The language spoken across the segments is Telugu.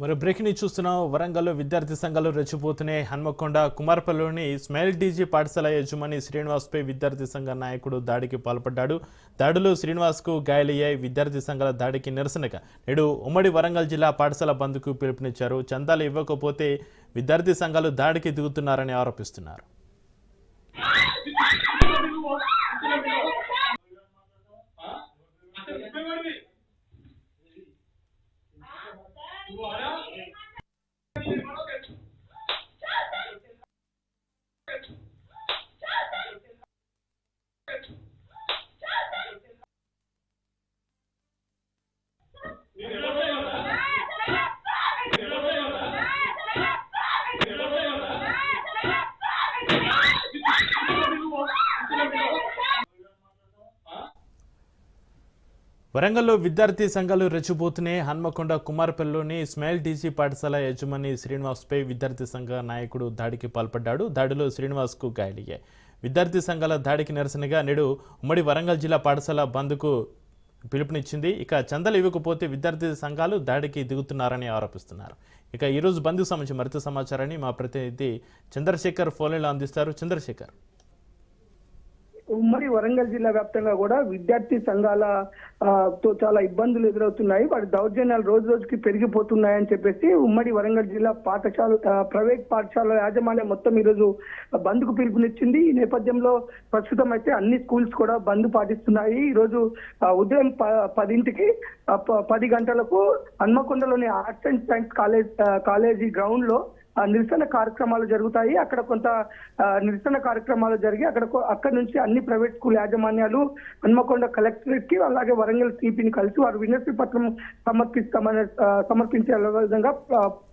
మరి బ్రేక్ని చూస్తున్నాం. వరంగల్లో విద్యార్థి సంఘాలు రెచ్చిపోతున్నాయి. హన్మకొండ కుమార్పల్లిలోని స్మైల్ డీజీ పాఠశాల యజమాని శ్రీనివాస్పై విద్యార్థి సంఘ నాయకుడు దాడికి పాల్పడ్డాడు. దాడిలో శ్రీనివాస్కు గాయాలయ్యాయి. విద్యార్థి సంఘాల దాడికి నిరసనగా నేడు ఉమ్మడి వరంగల్ జిల్లా పాఠశాల బంద్కు పిలుపునిచ్చారు. చందాలు ఇవ్వకపోతే విద్యార్థి సంఘాలు దాడికి దిగుతున్నారని ఆరోపిస్తున్నారు. 좋아요. వరంగల్లో విద్యార్థి సంఘాలు రెచ్చిపోతున్నాయి హన్మకొండ కుమార్పల్లిలోని స్మైల్ డీజీ పాఠశాల యజమాని శ్రీనివాస్పై విద్యార్థి సంఘ నాయకుడు దాడికి పాల్పడ్డాడు. దాడిలో శ్రీనివాస్కు గాయాలయ్యాయి. విద్యార్థి సంఘాల దాడికి నిరసనగా నేడు ఉమ్మడి వరంగల్ జిల్లా పాఠశాల బంద్కు పిలుపునిచ్చింది. ఇక చందలు ఇవ్వకపోతే విద్యార్థి సంఘాలు దాడికి దిగుతున్నారని ఆరోపిస్తున్నారు. ఇక ఈరోజు బంద్కు సంబంధించి మరింత సమాచారాన్ని మా ప్రతినిధి చంద్రశేఖర్ ఫోన్లో అందిస్తారు. చంద్రశేఖర్. ఉమ్మడి వరంగల్ జిల్లా వ్యాప్తంగా కూడా విద్యార్థి సంఘాల తో చాలా ఇబ్బందులు ఎదురవుతున్నాయి. వాటి దౌర్జన్యాలు రోజు రోజుకి పెరిగిపోతున్నాయని చెప్పేసి ఉమ్మడి వరంగల్ జిల్లా పాఠశాల ప్రైవేట్ పాఠశాల యాజమాన్యం మొత్తం ఈరోజు బంద్కు పిలుపునిచ్చింది. ఈ నేపథ్యంలో ప్రస్తుతం అయితే అన్ని స్కూల్స్ కూడా బంద్ పాటిస్తున్నాయి. ఈ రోజు ఉదయం ప- పదింటికి ప- పది గంటలకు హన్మకొండలోని arts and science college college గ్రౌండ్లో నిరసన కార్యక్రమాలు జరుగుతాయి. అక్కడ కొంత నిరసన కార్యక్రమాలు జరిగి అక్కడ అక్కడ నుంచి అన్ని ప్రైవేట్ స్కూల్ యాజమాన్యాలు హన్మకొండ కలెక్టరేట్కి అలాగే వరంగల్ సిపిని కలిసి వారు వినతి పత్రం సమర్పిస్తామని సమర్పించే విధంగా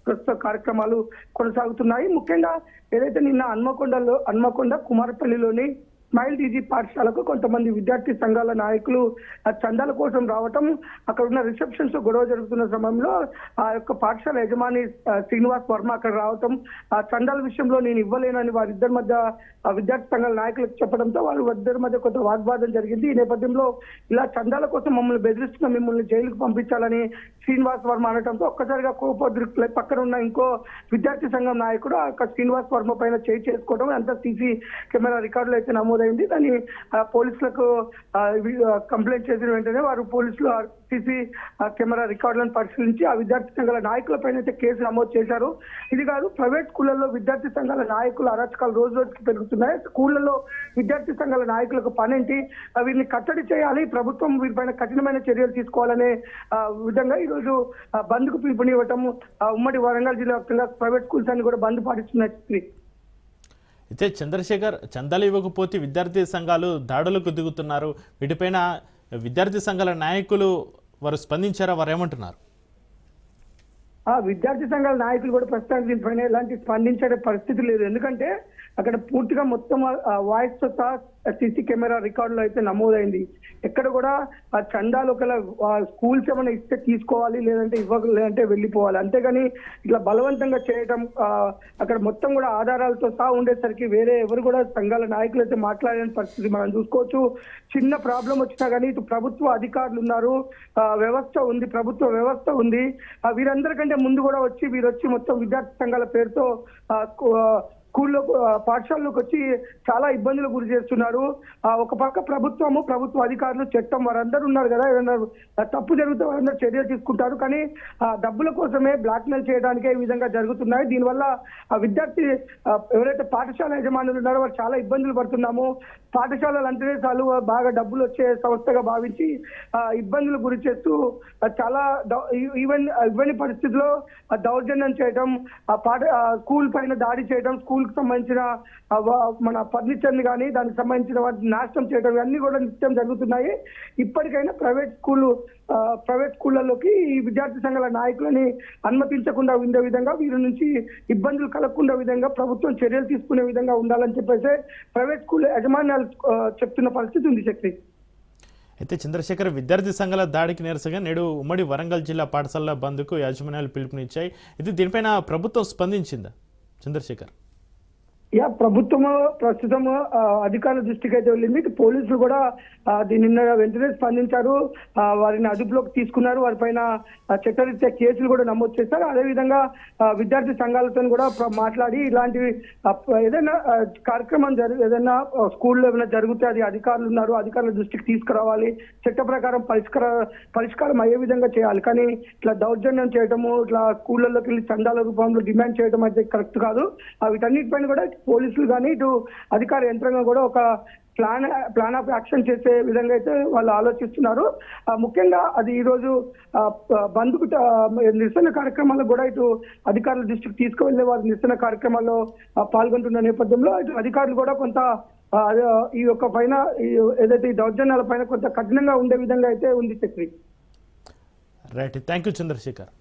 ప్రస్తుత కార్యక్రమాలు కొనసాగుతున్నాయి. ముఖ్యంగా ఏదైతే నిన్న హన్మకొండలో హన్మకొండ కుమారపల్లిలోని స్మైల్ డీజీ పాఠశాలకు కొంతమంది విద్యార్థి సంఘాల నాయకులు ఆ చందాల కోసం రావటం అక్కడ ఉన్న రిసెప్షన్స్ గొడవ జరుగుతున్న సమయంలో ఆ యొక్క పాఠశాల యజమాని శ్రీనివాస్ వర్మ అక్కడ రావటం ఆ చందాల విషయంలో నేను ఇవ్వలేనని వారిద్దరి మధ్య ఆ విద్యార్థి సంఘాల నాయకులకు చెప్పడంతో వారి ఇద్దరి మధ్య కొంత వాగ్వాదం జరిగింది. ఈ నేపథ్యంలో ఇలా చందాల కోసం మమ్మల్ని బెదిరిస్తున్న మిమ్మల్ని జైలుకు పంపించాలని శ్రీనివాస్ వర్మ అనడంతో ఒక్కసారిగా కోపోద్రిక్తులై పక్కన ఉన్న ఇంకో విద్యార్థి సంఘం నాయకుడు ఆ శ్రీనివాస్ వర్మ పైన చేయి చేసుకోవడం అంతా సీసీ కెమెరా రికార్డులు అయితే అయింది. దాన్ని పోలీసులకు కంప్లైంట్ చేసిన వెంటనే వారు పోలీసులు సీసీ కెమెరా రికార్డులను పరిశీలించి ఆ విద్యార్థి సంఘాల నాయకుల పైన అయితే కేసు నమోదు చేశారు. ఇది కాదు ప్రైవేట్ స్కూళ్ళలో విద్యార్థి సంఘాల నాయకుల అరాచకాలు రోజు రోజుకి పెరుగుతున్నాయి. స్కూళ్ళలో విద్యార్థి సంఘాల నాయకులకు పనేంటి? వీరిని కట్టడి చేయాలి ప్రభుత్వం వీరిపైన కఠినమైన చర్యలు తీసుకోవాలనే విధంగా ఈరోజు బంద్కు పిలుపునివ్వటం ఉమ్మడి వరంగల్ జిల్లా వ్యాప్తంగా ప్రైవేట్ స్కూల్స్ అన్ని కూడా బంద్ పాటిస్తున్నాయి. అయితే చంద్రశేఖర్ చందాలు ఇవ్వకపోతే విద్యార్థి సంఘాలు దాడులకు దిగుతున్నారు. వీటిపైన విద్యార్థి సంఘాల నాయకులు వారు స్పందించారా? వారు ఏమంటున్నారు విద్యార్థి సంఘాల నాయకులు కూడా ప్రస్తుతానికి దీనిపైన ఎలాంటి స్పందించే పరిస్థితి లేదు. ఎందుకంటే అక్కడ పూర్తిగా మొత్తం వాయిస్తో సహా సీసీ కెమెరా రికార్డులో అయితే నమోదైంది. ఎక్కడ కూడా ఆ చందాలు ఒకవేళ స్కూల్స్ ఏమైనా ఇస్తే తీసుకోవాలి లేదంటే ఇవ్వక లేదంటే వెళ్ళిపోవాలి. అంతేగాని ఇట్లా బలవంతంగా చేయటం అక్కడ మొత్తం కూడా ఆధారాలతో సహా ఉండేసరికి వేరే ఎవరు కూడా సంఘాల నాయకులు అయితే మాట్లాడలేని పరిస్థితి మనం చూసుకోవచ్చు. చిన్న ప్రాబ్లం వచ్చినా కానీ ఇటు ప్రభుత్వ అధికారులు ఉన్నారు. వ్యవస్థ ఉంది ప్రభుత్వ వ్యవస్థ ఉంది. వీరందరికంటే ముందు కూడా వచ్చి వీరు వచ్చి మొత్తం విద్యార్థి సంఘాల పేరుతో స్కూల్లో పాఠశాలలోకి వచ్చి చాలా ఇబ్బందులు గురి చేస్తున్నారు. ఒక పక్క ప్రభుత్వము ప్రభుత్వ అధికారులు చట్టం వారందరూ ఉన్నారు కదా ఏదన్నా తప్పు జరిగితే వారందరూ చర్యలు తీసుకుంటారు. కానీ ఆ డబ్బుల కోసమే బ్లాక్ మెయిల్ చేయడానికే ఈ విధంగా జరుగుతున్నాయి. దీనివల్ల ఆ విద్యార్థి ఎవరైతే పాఠశాల యజమానులు ఉన్నారో వారు చాలా ఇబ్బందులు పడుతున్నాము. పాఠశాలలు అంటేనే చాలు బాగా డబ్బులు వచ్చే సంస్థగా భావించి ఇబ్బందులు గురి చేస్తూ చాలా ఈవెన్ ఇవన్నీ పరిస్థితుల్లో దౌర్జన్యం చేయడం ఆ పాఠ స్కూల్ పైన దాడి చేయడం స్కూల్ స్కూల్కి సంబంధించిన మన ఫర్నిచర్ని కానీ దానికి సంబంధించిన వాటిని నాశనం చేయడం అన్ని కూడా నిత్యం జరుగుతున్నాయి. ఇప్పటికైనా ప్రైవేట్ స్కూల్ ప్రైవేట్ స్కూళ్ళలోకి ఈ విద్యార్థి సంఘాల నాయకులని అనుమతించకుండా ఉండే విధంగా వీరి నుంచి ఇబ్బందులు కలగకుండా విధంగా ప్రభుత్వం చర్యలు తీసుకునే విధంగా ఉండాలని చెప్పేసి ప్రైవేట్ స్కూల్ యజమాన్యాలు చెప్తున్న పరిస్థితి ఉంది శక్తి. అయితే చంద్రశేఖర్ విద్యార్థి సంఘాల దాడికి నిరసనగా నేడు ఉమ్మడి వరంగల్ జిల్లా పాఠశాల బంద్కు యాజమాన్యాలు పిలుపునిచ్చాయి. ఇది దీనిపైన ప్రభుత్వం స్పందించిందా చంద్రశేఖర్? యా ప్రభుత్వము ప్రస్తుతము అధికారుల దృష్టికి అయితే వెళ్ళింది. పోలీసులు కూడా దీని నిన్న వెంటనే స్పందించారు. వారిని అదుపులోకి తీసుకున్నారు. వారిపైన పైన చట్టరీత్యా కేసులు కూడా నమోదు చేశారు. అదేవిధంగా విద్యార్థి సంఘాలతో కూడా మాట్లాడి ఇలాంటివి ఏదైనా కార్యక్రమం జరుగు ఏదైనా స్కూల్లో ఏమైనా జరిగితే అది అధికారులు ఉన్నారు. అధికారుల దృష్టికి తీసుకురావాలి. చట్ట ప్రకారం పరిష్కార పరిష్కారం అయ్యే విధంగా చేయాలి. కానీ ఇట్లా దౌర్జన్యం చేయటము ఇట్లా స్కూళ్ళలోకి వెళ్ళి చందాల రూపంలో డిమాండ్ చేయడం అయితే కరెక్ట్ కాదు. వీటన్నిటిపైన కూడా పోలీసులు కానీ ఇటు అధికార యంత్రాంగం కూడా ఒక ప్లాన్ ప్లాన్ ఆఫ్ యాక్షన్ చేసే విధంగా అయితే వాళ్ళు ఆలోచిస్తున్నారు. ముఖ్యంగా అది ఈరోజు ఆ, ప- బంద్కు నిరసన కార్యక్రమాల్లో కూడా ఇటు అధికారుల దృష్టికి తీసుకువెళ్ళే వారి నిరసన కార్యక్రమాల్లో పాల్గొంటున్న నేపథ్యంలో ఇటు అధికారులు కూడా కొంత ఈ యొక్క పైన ఈ ఏదైతే ఈ దౌర్జన్యాల పైన కొంత కఠినంగా ఉండే విధంగా అయితే ఉంది Chakri right. Thank you Chandrasekhar.